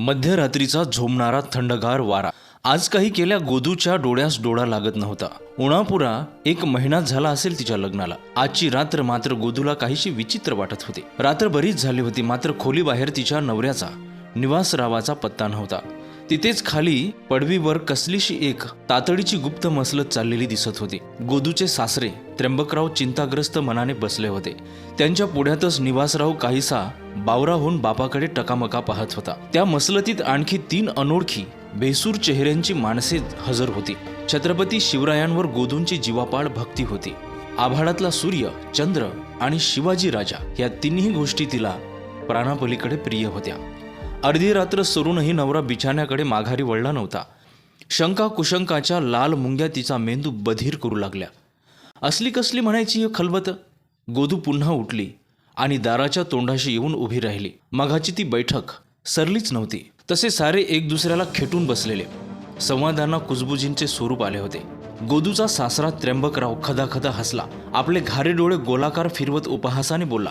मध्यरात्रीचा झोमणारा थंडगार वारा. आज काही केल्या गोदूच्या डोळ्यास डोळा लागत नव्हता. उणापुरा एक महिना झाला असेल तिच्या लग्नाला. आजची रात्र मात्र गोदूला काहीशी विचित्र वाटत होती. रात्र बरीच झाली होती मात्र खोलीबाहेर तिच्या नवऱ्याचा निवासरावाचा पत्ता नव्हता. तिथेच खाली पडवीवर कसलीशी एक तातडीची गुप्त मसलत चाललेली दिसत होती. गोदूचे सासरे त्र्यंबकराव चिंताग्रस्त मनाने बसले होते. त्यांच्या पुढ्यातच निवासराव काहीसा बावराहून बापाकडे टकामका पाहत होता. त्या मसलतीत आणखी तीन अनोळखी बेसूर चेहऱ्यांची माणसे हजर होती. छत्रपती शिवरायांवर गोदूंची जीवापाड भक्ती होती. आभाळातला सूर्य चंद्र आणि शिवाजी राजा या तिन्ही गोष्टी तिला प्राणापलीकडे प्रिय होत्या. अर्धी रात्र सरूनही नवरा बिछाण्याकडे माघारी वळला नव्हता. शंका कुशंकाच्या लाल मुंग्या तिचा मेंदू बधीर करू लागल्या. असली कसली म्हणायची खलबत? गोदू पुन्हा उठली आणि दाराच्या तोंडाशी येऊन उभी राहिली. मघाची ती बैठक सरलीच नव्हती. तसे सारे एक दुसऱ्याला खेटून बसलेले. संवादांना कुजबुजींचे स्वरूप आले होते. गोदूचा सासरा त्र्यंबकराव खदाखदा हसला. आपले घारे डोळे गोलाकार फिरवत उपहासाने बोलला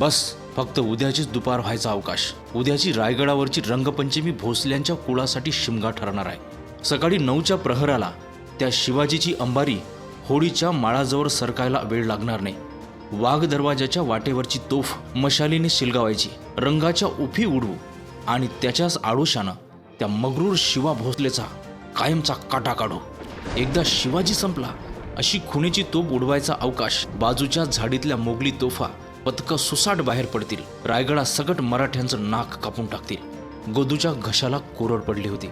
बस फक्त उद्याचीच दुपार व्हायचा अवकाश. उद्याची रायगडावरची रंगपंचमी भोसल्यांच्या कुळासाठी शिमगा ठरणार आहे. सकाळी नऊच्या प्रहराला त्या शिवाजीची अंबारी होळीच्या माळाजवळ सरकायला वेळ लागणार नाही. वाघ दरवाजाच्या वाटेवरची तोफ मशालीने शिलगावायची. रंगाच्या उफी उडवू आणि त्याच्याच आडोशानं त्या मगरूर शिवा भोसलेचा कायमचा काटा काढू. एकदा शिवाजी संपला अशी खुणेची तोफ उडवायचा अवकाश. बाजूच्या झाडीतल्या मोगली तोफा पथकं सुसाट बाहेर पडतील. रायगडा सगट मराठ्यांचं नाक कापून टाकतील. गोदूच्या घशाला कोरड पडली होती.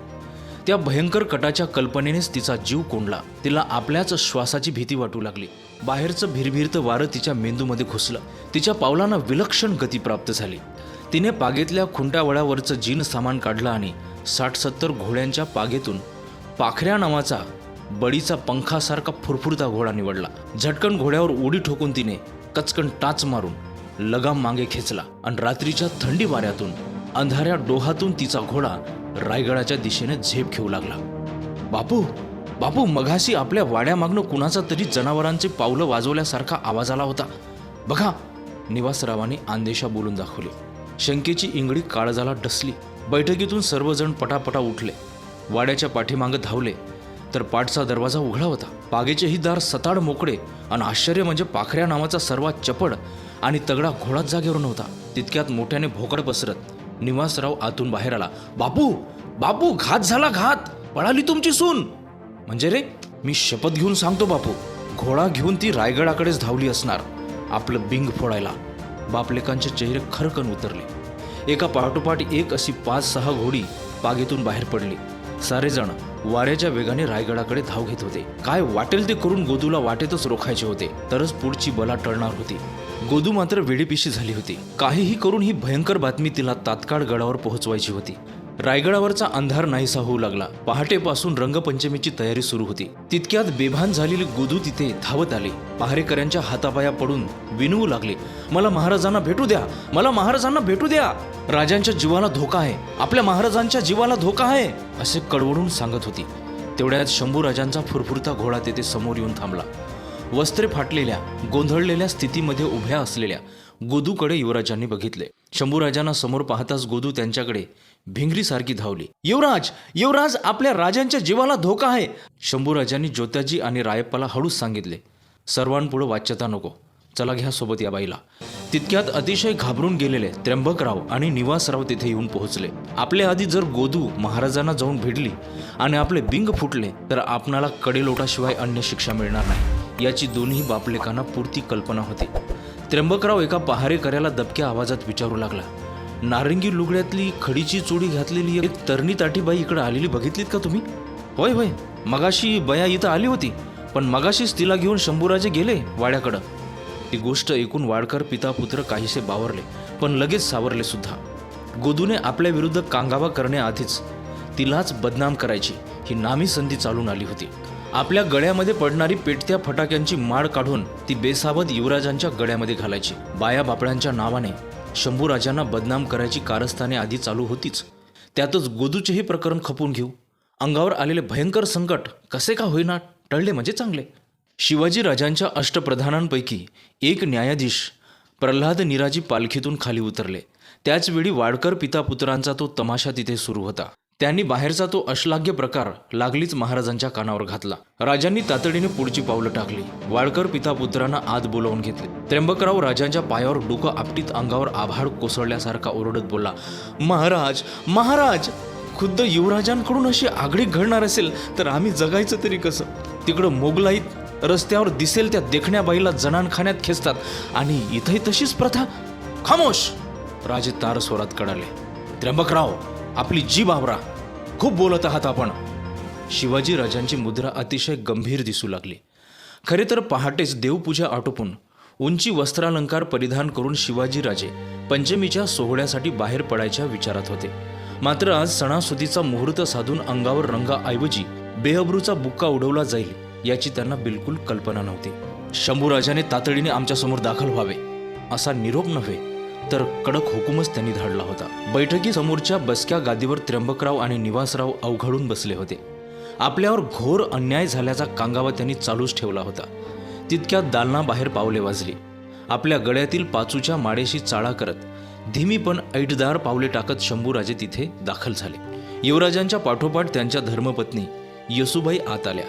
त्या भयंकर कटाच्या कल्पनेनेच तिचा जीव कोंडला. तिला आपल्याच श्वासाची भीती वाटू लागली. बाहेरचं भिरभिरतं वारं तिच्या मेंदूमध्ये घुसलं. तिच्या पावलांना विलक्षण गती प्राप्त झाली. तिने पागेतल्या खुंट्यावळ्यावरचं जीन सामान काढलं आणि साठ सत्तर घोड्यांच्या पागेतून पाखऱ्या नावाचा बडीचा पंखासारखा फुरफुरता घोडा निवडला. झटकन घोड्यावर उडी ठोकून तिने कचकन टाच मारून लगाम मागे खेचला आणि रात्रीच्या थंडी वाऱ्यातून अंधाऱ्या डोहातून तिचा घोडा रायगडाच्या दिशेने झेप घेऊ लागला. बापू बापू मघाशी आपल्या वाड्यामागनं कुणाचा तरी जनावरांचे पावलं वाजवल्यासारखा आवाज आला होता. बघा निवासरावांनी आंदेशा बोलून दाखवली. शंकेची इंगडी काळजाला डसली. बैठकीतून सर्वजण पटापटा उठले. वाड्याच्या पाठीमागं धावले. तर पाठचा दरवाजा उघडा होता. पागेचेही दार सताड मोकळे आणि आश्चर्य म्हणजे पाखऱ्या नावाचा सर्वात चपड आणि तगडा घोडाच जागेवर नव्हता. तितक्यात मोठ्याने भोकड पसरत. निवासराव आतून बाहेर आला. बापू! बापू! घात झाला घात! पळाली तुमची सून! म्हणजे रे? मी शपथ घेऊन सांगतो बापू. घोडा घेऊन ती रायगडाकडेच धावली असणार. आपलं बिंग फोडायला. बापलेकांचे चेहरे खरकन उतरले. एका पाठोपाठ एक अशी पाच सहा घोडी पागेतून बाहेर पडली. सारेजण वाऱ्याच्या वेगाने रायगडाकडे धाव घेत होते. काय वाटेल ते करून गोदूला वाटेतच रोखायचे होते. तरच पुढची बला टळणार होती. गोदू मात्र वेडीपिशी झाली होती. काहीही करून ही भयंकर बातमी तिला तात्काळ गडावर पोहोचवायची होती. रायगडावरचा अंधार नाहीसा होऊ लागला. पहाटेपासून रंगपंचमीची तयारी सुरू होती. तितक्यात बेभान झालेली गोदू तिथे धावत आली. पहारेकऱ्यांच्या हातापाया पडून विनवू लागले. मला महाराजांना भेटू द्या! मला महाराजांना भेटू द्या! राजांच्या जीवाला धोका आहे. आपल्या महाराजांच्या जीवाला धोका आहे! असे कडवडून सांगत होती. तेवढ्यात शंभूराजांचा फुरफुरता घोडा तेथे समोर येऊन थांबला. वस्त्रे फाटलेल्या गोंधळलेल्या स्थितीमध्ये उभ्या असलेल्या गोदूकडे युवराजांनी बघितले. शंभूराजांना समोर पाहताच गोदू त्यांच्याकडे भिंगरीसारखी धावली. युवराज युवराज आपल्या राजांच्या जीवाला धोका आहे. शंभूराजांनी ज्योत्याजी आणि रायप्पाला हळूच सांगितले सर्वांपुढं वाच्यता नको. चला घ्या सोबत या बाईला. तितक्यात अतिशय घाबरून गेलेले त्र्यंबकराव आणि निवासराव तिथे येऊन पोहोचले. आपल्या आधी जर गोदू महाराजांना जाऊन भिडली आणि आपले बिंग फुटले तर आपणाला कडेलोटाशिवाय अन्य शिक्षा मिळणार नाही. याची दोन्ही बापलेकांना पुरती कल्पना होती. त्र्यंबकराव एका पहारेकऱ्याला दबक्या आवाजात विचारू लागला. नारंगी लुगड्यातली खडीची चोडी घातलेली एक तरणी ताठीबाई इकडे आलेली बघितलीत का तुम्ही? होय होय. मगाशी बया इथं आली होती पण मगाशीच तिला घेऊन शंभूराजे गेले वाड्याकडं. ती गोष्ट ऐकून वाडकर पिता पुत्र काहीसे बावरले पण लगेच सावरले सुद्धा. गोदूने आपल्या विरुद्ध कांगावा करण्याआधीच तिलाच बदनाम करायची ही नामी संधी चालून आली होती. आपल्या गळ्यामध्ये पडणारी पेटत्या फटाक्यांची माळ काढून ती बेसावध युवराजांच्या गळ्यामध्ये घालायची. बाया बापड्यांच्या नावाने शंभूराजांना बदनाम करायची कारस्थाने आधी चालू होतीच. त्यातच गोदूचेही प्रकरण खपून घेऊ. अंगावर आलेले भयंकर संकट कसे का होईना टळले म्हणजे चांगले. शिवाजी राजांच्या अष्टप्रधानांपैकी एक न्यायाधीश प्रल्हाद निराजी पालखीतून खाली उतरले. त्याचवेळी वाडकर पिता पुत्रांचा तो तमाशा तिथे सुरू होता. त्यांनी बाहेरचा तो अश्लाघ्य प्रकार लागलीच महाराजांच्या कानावर घातला. राजांनी तातडीने पुढची पावलं टाकली. वाळकर पिता पुत्रांना आत बोलावून घेतले. त्र्यंबकराव राजांच्या पायावर डोकं आपटीत अंगावर आभाळ कोसळल्यासारखा ओरडत बोलला महाराज महाराज! खुद्द युवराजांकडून अशी आगडी घडणार असेल तर आम्ही जगायचं तरी कसं? तिकडं मोगलाईत रस्त्यावर दिसेल त्या देखण्या बाईला जनानखान्यात खेचतात आणि इथंही तशीच प्रथा? खामोश! राजे तार स्वरात कडाले त्र्यंबकराव आपली जीभ आवरा. खूप बोलत आहात आपण. शिवाजी राजांची मुद्रा अतिशय गंभीर दिसू लागली. खरे तर पहाटेच देवपूजा आटोपून उंची वस्त्रालंकार परिधान करून शिवाजीराजे पंचमीच्या सोहळ्यासाठी बाहेर पडायच्या विचारात होते. मात्र आज सणासुदीचा मुहूर्त साधून अंगावर रंगाऐवजी बेहबरूचा बुक्का उडवला जाईल याची त्यांना बिलकुल कल्पना नव्हती. शंभूराजाने तातडीने आमच्यासमोर दाखल व्हावे असा निरोप नव्हे. तर कडक हुकूमच त्यांनी धाडला होता. बैठकी समोरच्या बसक्या गादीवर त्र्यंबकराव आणि निवासराव अवघडून बसले होते. आपल्यावर घोर अन्याय झाल्याचा कांगावा त्यांनी चालूच ठेवला होता. तितक्यात दालनाबाहेर पावले वाजली. आपल्या गळ्यातील पाचूच्या माडेशी चाळा करत धीमी पण ऐटदार पावले टाकत शंभूराजे तिथे दाखल झाले. युवराजांच्या पाठोपाठ त्यांच्या धर्मपत्नी यसुबाई आत आल्या.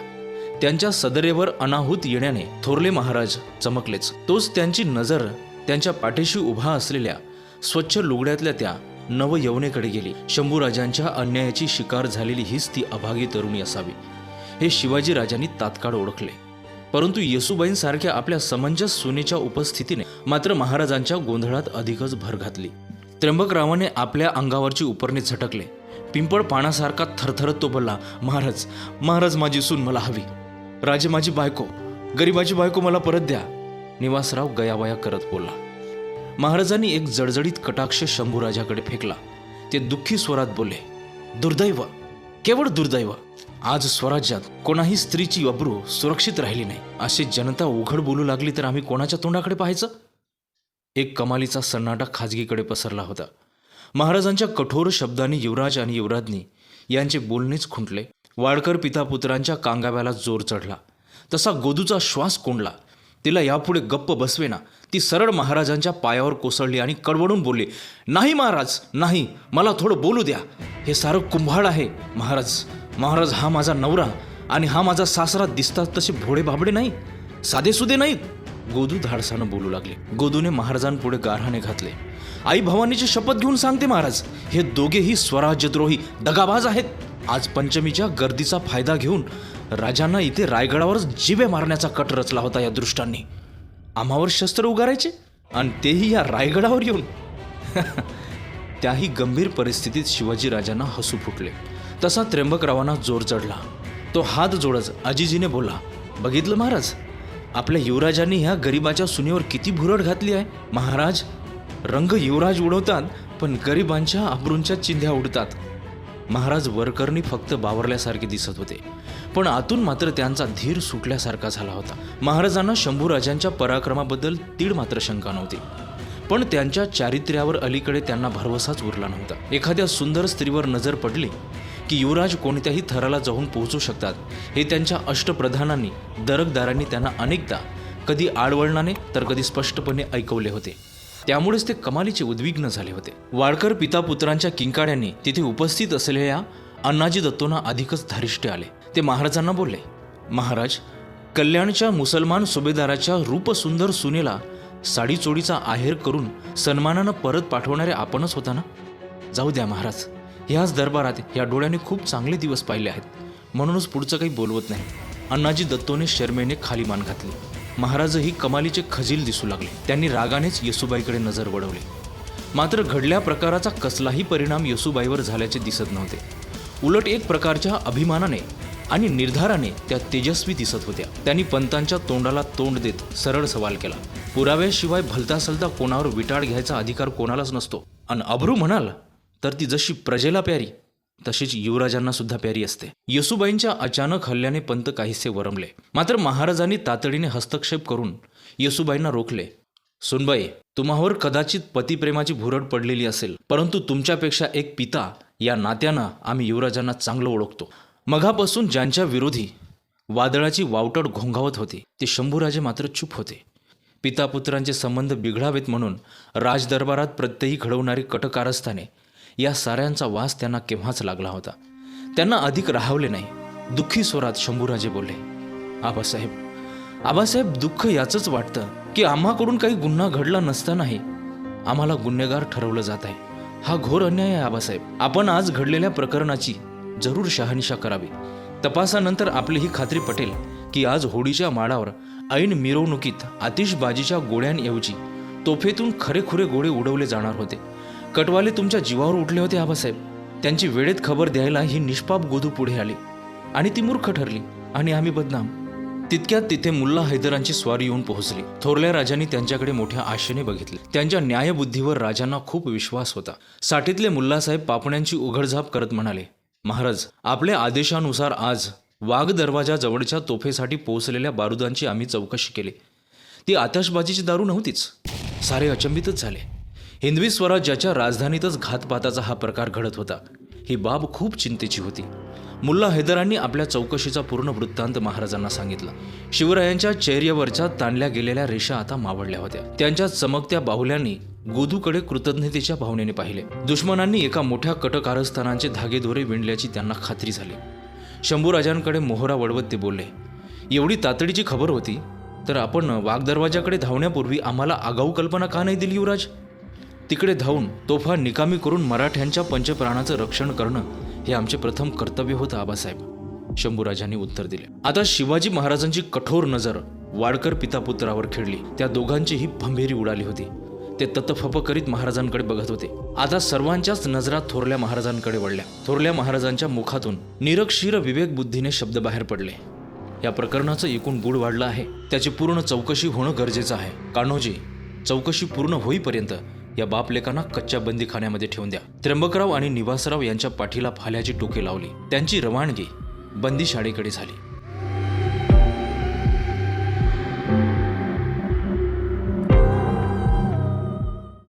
त्यांच्या सदरेवर अनाहूत येण्याने थोरले महाराज चमकलेच. तोच त्यांची नजर त्यांच्या पाठीशी उभा असलेल्या स्वच्छ लुगड्यातल्या त्या नव यवनेकडे गेली. शंभूराजांच्या अन्यायाची शिकार झालेली हीच ती अभागी तरुणी असावी. हे शिवाजी राजांनी तात्काळ ओळखले. परंतु येसुबाईंसारख्या आपल्या समंजस सुनेच्या उपस्थितीने मात्र महाराजांच्या गोंधळात अधिकच भर घातली. त्र्यंबकरावाने आपल्या अंगावरची उपरणे झटकले. पिंपळ पानासारखा थरथरत तो बोलला महाराज महाराज माझी सून मला हवी. राजे माझी बायको गरीबाची बायको मला परत द्या. निवासराव गयावया करत बोलला. महाराजांनी एक जडजडीत कटाक्ष शंभूराजाकडे फेकला. ते दुःखी स्वरात बोलले दुर्दैव केवळ दुर्दैव. आज स्वराज्यात कोणाही स्त्रीची अब्रू सुरक्षित राहिली नाही. अशी जनता उघड बोलू लागली तर आम्ही कोणाच्या तोंडाकडे पाहायचं? एक कमालीचा सन्नाटा खाजगीकडे पसरला होता. महाराजांच्या कठोर शब्दांनी युवराज आणि युवराज्ञी यांचे बोलणेच खुंटले. वाडकर पितापुत्रांच्या कांगाव्याला जोर चढला. तसा गोदूचा श्वास कोंडला. तिला यापुढे गप्प बसवेना. ती सरळ महाराजांच्या पायावर कोसळली आणि कडवडून बोलली नाही महाराज नाही मला थोडं बोलू द्या. हे सारं कुंभाळ आहे महाराज. महाराज हा माझा नवरा आणि हा माझा सासरा दिसतात तसे भोडे बाबडे नाही. साधेसुदे नाहीत. गोदू धाडसानं बोलू लागले. गोदूने महाराजांपुढे गारहाणे घातले. आई भवानीची शपथ घेऊन सांगते महाराज. हे दोघेही स्वराज्यद्रोही दगाबाज आहेत. आज पंचमीच्या गर्दीचा फायदा घेऊन राजांना इथे रायगडावरच जिवे मारण्याचा कट रचला होता या दृष्टांनी. आम्हावर शस्त्र उगारायचे आणि तेही या रायगडावर येऊन. त्याही गंभीर परिस्थितीत शिवाजी राजांना हसू फुटले. तसा त्र्यंबकरावांना जोर चढला. तो हात जोडच आजीजीने बोला बघितलं महाराज आपल्या युवराजांनी ह्या गरिबाच्या सुनेवर किती भुरड घातली आहे महाराज? रंग युवराज उडवतात पण गरिबांच्या आबरूंच्या चिंध्या उडतात. महाराज वरकरणी फक्त बावरल्यासारखे दिसत होते. पण आतून मात्र त्यांचा धीर सुटल्यासारखा झाला होता. महाराजांना शंभूराजांच्या पराक्रमाबद्दल तीड मात्र शंका नव्हती. पण त्यांच्या चारित्र्यावर अलीकडे त्यांना भरवसाच उरला नव्हता. एखाद्या सुंदर स्त्रीवर नजर पडली की युवराज कोणत्याही थराला जाऊन पोहोचू शकतात हे त्यांच्या अष्टप्रधानांनी दरकदारांनी त्यांना अनेकदा कधी आडवळणाने तर कधी स्पष्टपणे ऐकवले होते. त्यामुळेच ते कमालीचे उद्विग्न झाले होते. वाडकर पिता पुत्रांच्या किंकाड्यांनी तिथे उपस्थित असलेल्या अण्णाजी दत्तोंना अधिकच धारिष्ट आले. ते महाराजांना बोलले महाराज कल्याणच्या मुसलमान सुभेदाराच्या रूपसुंदर सुनेला साडीचोडीचा आहेर करून सन्मानानं परत पाठवणारे आपणच होता ना? जाऊ द्या महाराज ह्याच दरबारात या डोळ्याने खूप चांगले दिवस पाहिले आहेत. म्हणूनच पुढचं काही बोलवत नाही. अण्णाजी दत्तोने शर्मेने खाली मान घातली. महाराजही कमालीचे खजील दिसू लागले. त्यांनी रागानेच येसुबाईकडे नजर वळवली. मात्र घडल्या प्रकाराचा कसलाही परिणाम येसुबाईवर झाल्याचे दिसत नव्हते. उलट एक प्रकारच्या अभिमानाने आणि निर्धाराने त्या तेजस्वी दिसत होत्या. त्यांनी पंतांच्या तोंडाला तोंड देत सरळ सवाल केला. पुराव्याशिवाय भलता सलता कोणावर विटाळ घ्यायचा अधिकार कोणालाच नसतो. आणि अब्रू म्हणाल तर ती जशी प्रजेला प्यारी. तशीच युवराजांना सुद्धा प्यारी असते. येसुबाईंच्या अचानक हल्ल्याने पंत काहीसे वरमले. मात्र महाराजांनी तातडीने हस्तक्षेप करून येसुबाईंना रोखले. सुनबाई तुम्हावर कदाचित पतिप्रेमाची भुरड पडलेली असेल परंतु तुमच्यापेक्षा एक पिता या नात्यानं आम्ही युवराजांना चांगलं ओळखतो. मघापासून ज्यांच्या विरोधी वादळाची वावटड घोंघावत होती ते शंभूराजे मात्र चूप होते. पितापुत्रांचे संबंध बिघडावेत म्हणून राजदरबारात प्रत्ययी घडवणारी कटकारस्थाने या साऱ्यांचा वास त्यांना केव्हाच लागला होता. त्यांना अधिक राहावले नाही. दुःखी स्वरात शंभूराजे बोलले आबासाहेब आबासाहेब दुःख याचंच वाटतं की आम्हाकडून काही गुन्हा घडला नसतानाही आम्हाला गुन्हेगार ठरवलं जात आहे. हा घोर अन्याय आहे आबासाहेब. आपण आज घडलेल्या प्रकरणाची जरूर शहानिशा करावी. तपासानंतर आपली ही खात्री पटेल की आज होडीच्या माडावर ऐन मिरवणुकीत आतिषबाजीच्या गोळ्यांऐवजी तोफेतून खरेखुरे गोळे उडवले जाणार होते. कटवाले तुमच्या जीवावर उठले होते आबासाहेब. त्यांची वेळेत खबर द्यायला ही निष्पाप गोधू पुढे आली. आणि ती मूर्ख ठरली. आणि आम्ही बदनाम. तितक्यात तिथे मुल्ला हैदरांची स्वारी येऊन पोहोचली. थोरल्या राजांनी त्यांच्याकडे मोठ्या आशेने बघितले. त्यांच्या न्यायबुद्धीवर राजांना खूप विश्वास होता. साठीतले मुल्लासाहेब पापण्यांची उघडझाप करत म्हणाले महाराज आपल्या आदेशानुसार आज वाघ दरवाजा जवळच्या तोफेसाठी पोहोचलेल्या बारुदांची आम्ही चौकशी केली. ती आतषबाजीची दारू नव्हतीच. सारे अचंबितच झाले. हिंदवी स्वराज्याच्या राजधानीतच घातपाताचा हा प्रकार घडत होता ही बाब खूप चिंतेची होती. मुल्ला हैदरांनी आपल्या चौकशीचा पूर्ण वृत्तांत महाराजांना सांगितला. शिवरायांच्या चैर्यवरच्या ताणल्या गेलेल्या रेषा आता मावळल्या होत्या. त्यांच्या चमकत्या बाहुल्यांनी गोदूकडे कृतज्ञतेच्या भावनेने पाहिले. दुश्मनांनी एका मोठ्या कटकारस्थानांचे धागेदोरे विणल्याची त्यांना खात्री झाली. शंभूराजांकडे मोहरा वळवत ते बोलले एवढी तातडीची खबर होती? तर आपण वाघदरवाजाकडे धावण्यापूर्वी आम्हाला आगाऊ कल्पना का नाही दिली युवराज? तिकडे धावून तोफा निकामी करून मराठ्यांच्या पंचप्राणाचं रक्षण करणं हे आमचे प्रथम कर्तव्य होतं आबासाहेब. शंभूराजांनी उत्तर दिले. आता शिवाजी महाराजांची कठोर नजर वाडकर पितापुत्रावर खेळली. त्या दोघांचीही भंभेरी उडाली होती. ते ततफप करीत महाराजांकडे बघत होते. आता सर्वांच्याच नजरा थोरल्या महाराजांकडे वळल्या. थोरल्या महाराजांच्या मुखातून निरक्षीर विवेक बुद्धीने शब्द बाहेर पडले. या प्रकरणाचं एकूण गूढ वाढलं आहे. त्याची पूर्ण चौकशी होणं गरजेचं आहे. कान्होजी चौकशी पूर्ण होईपर्यंत या बापलेकांना कच्च्या बंदीखान्यामध्ये ठेवून द्या. त्र्यंबकराव आणि निवासराव यांच्या पाठीला फाल्याची टोके लावली. त्यांची रवानगी बंदी शाळेकडे झाली.